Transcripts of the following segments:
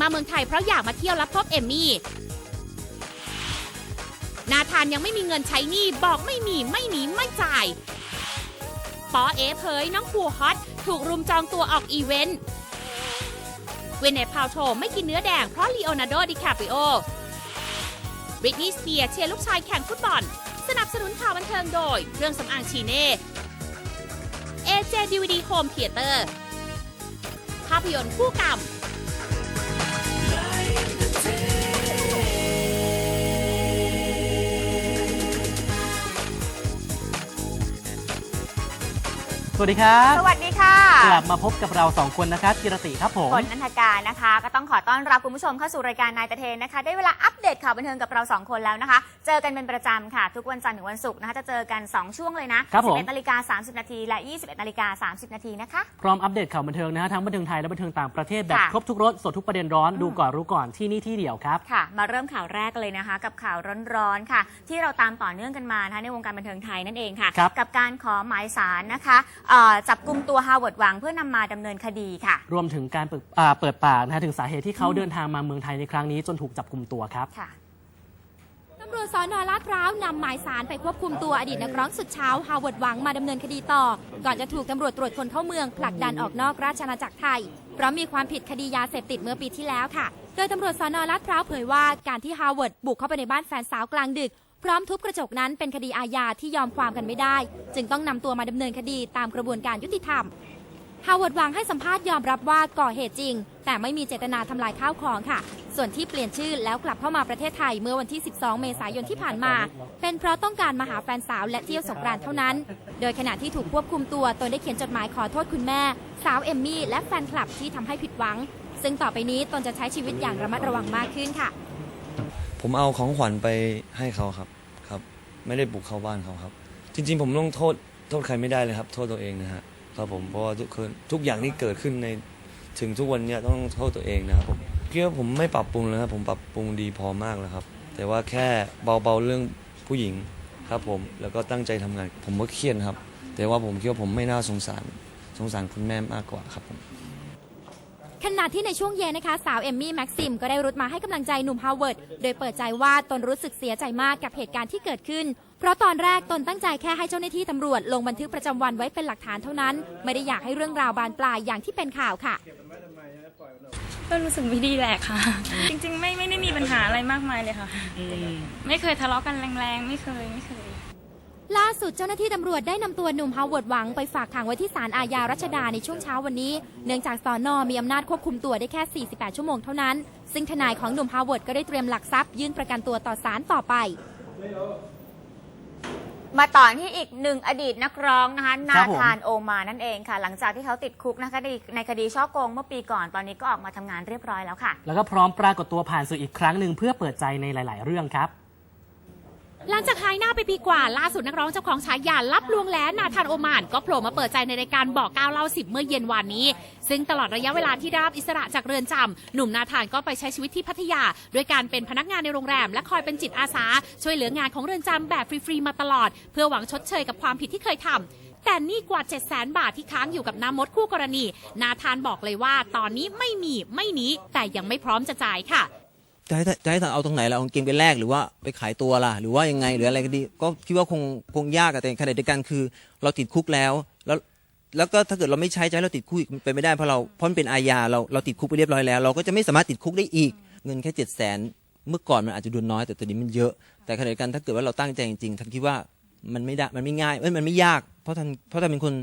มาเมืองไทยเพราะอยากมาเที่ยวและพบเอมมี่ นาธานยังไม่มีเงินใช้หนี้บอกไม่มีไม่หนีไม่จ่าย ปอเอเผยน้องภูฮอตถูกรุมจองตัวออกอีเวนต์ เวเนพาวโทไม่กินเนื้อแดงเพราะลีโอนาร์โดดิคาปิโอบริตนีสเปียเชียร์ลูกชายแข่งฟุตบอล สนับสนุนข่าวบันเทิงโดย เครื่องสำอางชีเน่ AJ DVD Home Theater ภาพยนตร์คู่กรรม สวัสดีครับ สวัสดีค่ะ กลับมาพบกับเราสองคนนะครับกิรติครับผมฝนนันทการนะคะ ก็ต้องขอต้อนรับคุณผู้ชมเข้าสู่รายการนายตะเทนนะคะ ได้เวลาอัปเดตข่าวบันเทิงกับเราสองคนแล้วนะคะ เจอกันเป็นประจำค่ะ ทุกวันจันทร์ถึงวันศุกร์นะคะ จะเจอกัน 2 ช่วงเลยนะครับผม11นาฬิกา30 นาทีและ 21นาฬิกา30 นาทีนะคะ พร้อมอัปเดตข่าวบันเทิงนะฮะทั้งบันเทิงไทยและบันเทิงต่างประเทศแบบค่ะ ครบทุกรสสดทุกประเด็นร้อนดูก่อนรู้ก่อนที่นี่ที่เดียวครับ ค่ะ มาเริ่มข่าวแรกกันเลยนะคะ กับข่าวร้อนๆค่ะ ที่เราตามต่อเนื่องกันมานะคะในวงการบันเทิงไทยนั่นเองค่ะ ครับ กับการขอหมายสารนะคะเอ่อจับกลุ่มตัวฮาวเวิร์ดวังเพื่อนำมาดำเนินคดีค่ะ รวมถึงการเปิดอ่าเปิดปากนะฮะถึงสาเหตุที่เขาเดินทางมาเมืองไทยในครั้งนี้จนถูกจับกลุ่มตัวครับ ค่ะ ตำรวจสอนอลาดพร้าวนำหมายสารไปควบคุมตัวอดีตนักร้องสุดเช้าฮาวเวิร์ดหวังมาดำเนินคดีต่อ ก่อนจะถูกตำรวจตรวจคนเข้าเมืองผลักดันออกนอกราชอาณาจักรไทย เพราะมีความผิดคดียาเสพติดเมื่อปีที่แล้วค่ะ โดยตำรวจสอนอลาดพร้าวเผยว่าการที่ฮาวเวิร์ดบุกเข้าไปในบ้านแฟนสาวกลางดึก พร้อมทุบกระจกนั้นเป็นคดีอาญาที่ยอมความกันไม่ได้ จึงต้องนำตัวมาดำเนินคดีตามกระบวนการยุติธรรมฮาวเวิร์ดวังให้สัมภาษณ์ยอมรับว่าก่อเหตุจริง แต่ไม่มีเจตนาทำลายข้าวของค่ะ ส่วนที่เปลี่ยนชื่อแล้วกลับเข้ามาประเทศไทยเมื่อวันที่ 12 เมษายนที่ผ่านมา เป็นเพราะต้องการมาหาแฟนสาวและเที่ยวสงกรานต์เท่านั้น โดยขณะที่ถูกควบคุมตัวตนได้เขียนจดหมายขอโทษคุณแม่ สาวเอมมี่และแฟนคลับที่ทำให้ผิดหวัง ซึ่งต่อไปนี้ตนจะใช้ชีวิตอย่างระมัดระวังมากขึ้นค่ะ ผมเอาของขวัญไปให้เขาครับครับ ไม่ได้บุกเข้าบ้านเขาครับ จริง ๆ ผมต้องโทษโทษใครไม่ได้เลยครับ โทษตัวเองนะฮะครับผมเพราะว่าทุกคนทุกอย่างที่เกิดขึ้นในถึงทุกวันเนี้ยต้องโทษตัวเองนะครับผมคิดว่าผมไม่ปรับปรุงเลยครับผมปรับปรุงดีพอมากแล้วครับ แต่ว่าแค่เบาๆเรื่องผู้หญิงครับผมแล้วก็ตั้งใจทำงาน ผมก็เครียดครับ แต่ว่าผมคิดว่าผมไม่น่าสงสารสงสารคุณแม่มากกว่าครับผม ขณะที่ในช่วงเย็นนะคะ สาวเอมมี่แม็กซิมก็ได้รุดมาให้กำลังใจหนุ่มฮาวเวิร์ด โดยเปิดใจว่าตนรู้สึกเสียใจมากกับเหตุการณ์ที่เกิดขึ้น เพราะตอนแรกตนตั้งใจแค่ให้เจ้าหน้าที่ตำรวจลงบันทึกประจำวันไว้เป็นหลักฐานเท่านั้น ไม่ได้อยากให้เรื่องราวบานปลายอย่างที่เป็นข่าวค่ะ ก็รู้สึกไม่ดีแหละค่ะ จริงๆ ไม่ไม่ได้มีปัญหาอะไรมากมายเลยค่ะ ไม่เคยทะเลาะกันแรงๆ ไม่เคยไม่เคย ล่าสุดเจ้าหน้าที่ตำรวจได้นำตัวหนุ่มฮาวเวิร์ดหวังไปฝากขังไว้ที่ศาลอาญารัชดาในช่วงเช้าวันนี้ เนื่องจากสอนอมีอำนาจควบคุมตัวได้แค่ 48 ชั่วโมงเท่านั้น ซึ่งทนายของหนุ่มฮาวเวิร์ดก็ได้เตรียมหลักทรัพย์ยื่นประกันตัวต่อศาลต่อไป มาต่อที่อีกหนึ่งอดีตนักร้องนะคะนารับผม ธานโอมานั่นเองค่ะ หลังจากที่เขาติดคุกนะคะในในคดีช่อโกงเมื่อปีก่อนตอนนี้ก็ออกมาทำงานเรียบร้อยแล้วค่ะ แล้วก็พร้อมปรากฏตัวผ่านสื่ออีกครั้งหนึ่งเพื่อเปิดใจในหลาย ๆ เรื่องครับ หลังจากหายหน้าไปปีกว่า ล่าสุดนักร้องเจ้าของฉายารับลวงแล้วนาธานโอมาน ก็โผล่มาเปิดใจในรายการบอกก้าวเล่าสิบเมื่อเย็นวานนี้ ซึ่งตลอดระยะเวลาที่ได้รับอิสระจากเรือนจำหนุ่มนาธานก็ไปใช้ชีวิตที่พัทยา ด้วยการเป็นพนักงานในโรงแรม และคอยเป็นจิตอาสา ช่วยเหลืองานของเรือนจำแบบฟรีๆมาตลอด เพื่อหวังชดเชยกับความผิดที่เคยทำแต่นี่กว่า 7 0 0 0 0 0บาทที่ค้างอยู่กับน้ำมดคู่กรณี นาธานบอกเลยว่าตอนนี้ไม่มีไม่หนีแต่ยังไม่พร้อมจะจ่ายค่ะ จะให้จะให้เอาตรงไหนล่ะเอากางเกงไปแลกหรือว่าไปขายตัวล่ะ หรือว่ายังไงหรืออะไรก็ดี ก็คิดว่าคงคงยากแต่ขณะเดียวกันคือ เราติดคุกแล้วแล้วแล้วก็ถ้าเกิดเราไม่ใช้ให้เราติดคุกอีกเป็นไม่ได้เพราะเราพราะมันเป็นอาญาเราเราติดคุกไปเรียบร้อยแล้ว เราก็จะไม่สามารถติดคุกได้อีกเงินแค่เจ็ดแสนเมื่อก่อนมันอาจจะดูน้อยแต่ตอนนี้มันเยอะ แต่ขณะเดียวกันถ้าเกิดว่าเราตั้งใจจริงๆท่านคิดว่ามันไม่ได้มันไม่ง่ายเอ้ยมันไม่ยาก เพราะท่านเพราะท่านเป็นคน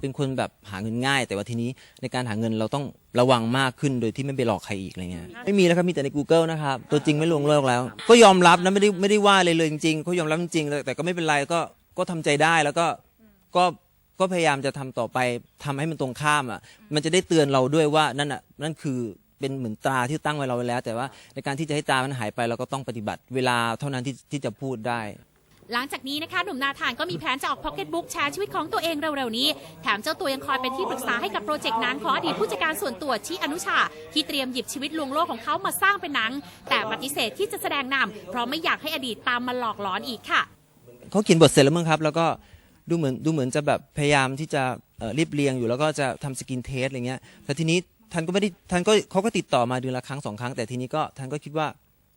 เป็นคนแบบหาเงินง่าย แต่ว่าทีนี้ในการหาเงินเราต้องระวังมากขึ้นโดยที่ไม่ไปหลอกใครอีกอะไรเงี้ยไม่มีแล้วครับมีแต่ใน Google นะครับตัวจริงไม่ลวงโลกแล้ว ก็ยอมรับนะไม่ได้ไม่ได้ว่าเลยเลยจริงๆเขายอมรับจริงๆแต่แต่ก็ไม่เป็นไรก็ก็ทำใจได้แล้วก็ก็ก็พยายามจะทำต่อไปทำให้มันตรงข้ามอะมันจะได้เตือนเราด้วยว่านั่นอะนั่นคือเป็นเหมือนตราที่ตั้งไว้เราไว้แล้ว แต่ว่าในการที่จะให้ตรามันหายไปเราก็ต้องปฏิบัติ เวลาเท่านั้นที่ที่จะพูดได้ หลังจากนี้นะคะหนุ่มนาธานก็มีแผนจะออกพ็อกเก็ตบุ๊กแชร์ชีวิตของตัวเองเร็วๆนี้ แถมเจ้าตัวยังคอยเป็นที่ปรึกษาให้กับโปรเจกต์นังของอดีตผู้จัดการส่วนตัวชิอนุชา ที่เตรียมหยิบชีวิตลวงโลกของเขามาสร้างเป็นหนัง แต่ปฏิเสธที่จะแสดงนำเพราะไม่อยากให้อดีตตามมาหลอกหลอนอีกค่ะ เขาเขียนบทเสร็จแล้วมั้งครับ แล้วก็ดูเหมือนดูเหมือนจะแบบพยายามที่จะเอ่อรีบเรียงอยู่แล้วก็จะทำสกินเทสอะไรเงี้ยแต่ทีนี้ท่านก็ไม่ได้ท่านก็เขาก็ติดต่อมาเดือนละครั้งสองครั้ง แต่ทีนี้ก็ท่านก็คิดว่า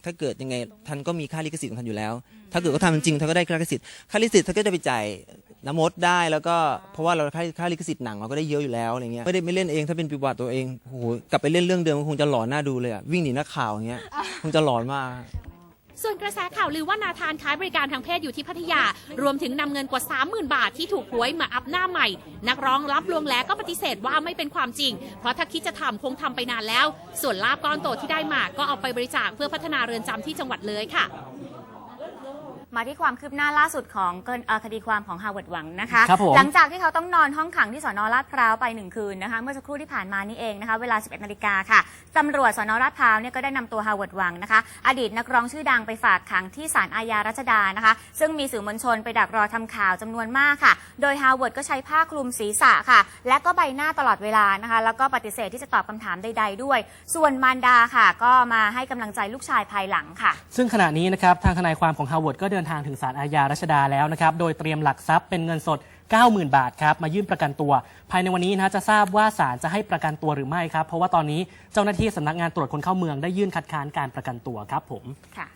ถ้าเกิดยังไงท่านก็มีค่าลิขสิทธิ์ของท่านอยู่แล้ว ถ้าเกิดเขาทำจริงท่านก็ได้ค่าลิขสิทธิ์ค่าลิขสิทธิ์ท่านก็จะไปจ่ายน้ำมดได้แล้วก็เพราะว่าเราค่าค่าลิขสิทธิ์หนังเราก็ได้เยอะอยู่แล้วอะไรเงี้ยไม่ได้ไม่เล่นเองถ้าเป็นประวัติตัวเองโอ้โหกลับไปเล่นเรื่องเดิมก็คงจะหลอนหน้าดูเลยอะวิ่งหนีนักข่าวอย่างเงี้ยคงจะหลอนมาก ส่วนกระแสข่าวลือว่านาธานขายบริการทางเพศอยู่ที่พัทยา รวมถึงนำเงินกว่า 30,000 บาทที่ถูกหวยมาอัพหน้าใหม่ นักร้องรับลวงแล้วก็ปฏิเสธว่าไม่เป็นความจริง เพราะถ้าคิดจะทำคงทำไปนานแล้ว ส่วนลาบก้อนโตที่ได้มาก็เอาไปบริจาคเพื่อพัฒนาเรือนจำที่จังหวัดเลยค่ะ มาที่ความคืบหน้าล่าสุดของเกินเอ่อคดีความของฮาวเวิร์ดหวังนะคะครับผมหลังจากที่เขาต้องนอนห้องขังที่สอนอลาดพร้าวไปหนึ่งคืนนะคะ เมื่อสักครู่ที่ผ่านมานี่เองนะคะ เวลา 11นาฬิกาค่ะตำรวจสอนอลาดพร้าวเนี่ยก็ได้นำตัวฮาวเวิร์ดหวังนะคะ อดีตนักร้องชื่อดังไปฝากขังที่ศาลอาญารัชดานะคะ ซึ่งมีสื่อมวลชนไปดักรอทำข่าวจำนวนมากค่ะ โดยฮาวเวิร์ดก็ใช้ผ้าคลุมศีรษะค่ะ และก็ใบหน้าตลอดเวลานะคะ แล้วก็ปฏิเสธที่จะตอบคำถามใด ๆ ด้วย ส่วนมารดาค่ะ ก็มาให้กำลังใจลูกชายภายหลังค่ะ ซึ่งขณะนี้นะครับทางทนายความของฮาวเวิร์ดก็เดินทางถึงศาลอาญารัชดาแล้วนะครับ โดยเตรียมหลักทรัพย์เป็นเงินสด 90,000 บาทครับ มายื่นประกันตัว ภายในวันนี้นะจะทราบว่าศาลจะให้ประกันตัวหรือไม่ครับ เพราะว่าตอนนี้เจ้าหน้าที่สำนักงานตรวจคนเข้าเมืองได้ยื่นคัดค้านการประกันตัวครับผมค่ะ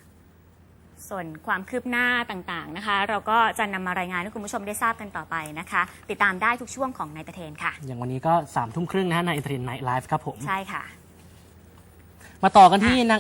ส่วนความคืบหน้าต่างๆนะคะ เราก็จะนำมารายงานให้คุณผู้ชมได้ทราบกันต่อไปนะคะ ติดตามได้ทุกช่วงของนายตะเทนค่ะ อย่างวันนี้ก็3ามทุ่มครึ่งนะฮะในอินเทอร์เน็ตไนท์ไลฟ์ครับผม ใช่ค่ะ มาต่อกันที่นาง